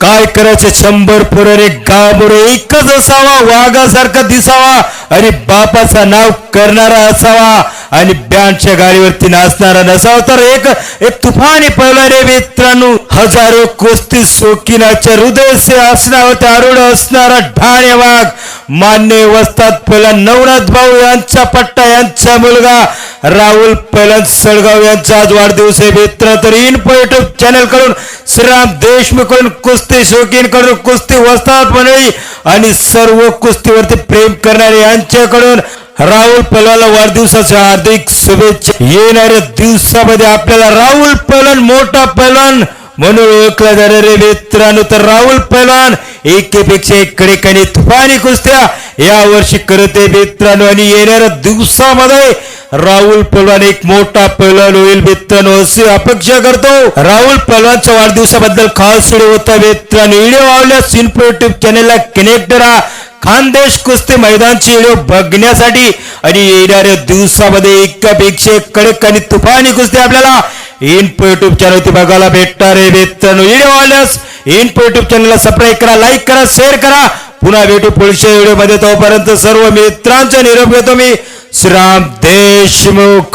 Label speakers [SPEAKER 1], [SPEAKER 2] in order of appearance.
[SPEAKER 1] काय करायचं? शंभर पुराने गाबोर एकच असावा वाघासारखा दिसावा आणि बापाचा नाव करणारा असावा आणि बँडच्या गाडीवरती नाचणारा नसावा. तर एक एक तुफानी पहिला मित्रांनो हजारो कुस्ती सोकिनाच्या हृदय से असण्यावर आरूढ असणारा ढाणे वाघ. मान्य वस्तात पहिला नवनाथ भाऊ यांचा पट्टा यांचा मुलगा. राहुल पैलत सळगाव यांचा आज वाढदिवस आहे मित्र तर इन युट्यूब चॅनलकडून श्रीराम देशमुखकडून कुस्ती शौकीन कडून कुस्ती वस्तात मंडळी आणि सर्व कुस्तीवरती प्रेम करणारे यांच्याकडून राहुल पलवाला वाढदिवसाच्या हार्दिक शुभेच्छा. येणाऱ्या दिवसामध्ये आपल्याला राहुल पलन मोठा पलवान म्हणून ओळखला जाणारे मित्रांनो तर राहुल पैलवान एकेपेक्षा एक कडेकाने तुफानी कुस्त्या या वर्षी करत आहे. मित्रांनो आणि येणाऱ्या दिवसामध्ये राहुल पलवान एक मोठा पैलवान होईल मित्रांनो अशी अपेक्षा करतो राहुल पलवानच्या वाढदिवसाबद्दल खास व्हिडिओ होता मित्रांनो व्हिडिओ आवडल्यास इन्फो युट्यूब चॅनेलला कनेक्ट करा. खानदेश कुस्ती मैदानची व्हिडिओ बघण्यासाठी आणि येणाऱ्या दिवसामध्ये एकापेक्षा एक कडक आणि तुफानी कुस्ती आपल्याला इनपो युट्यूब चॅनलवरती बघायला भेटणार आहे मित्रांनो व्हिडिओ आवडल्यास इनपो युट्यूब चॅनलला सबस्क्राईब करा लाईक करा शेअर करा. पुन्हा भेटू पुढच्या व्हिडिओमध्ये तोपर्यंत सर्व मित्रांचा निरोप घेतो मी. श्रीराम देशमुख।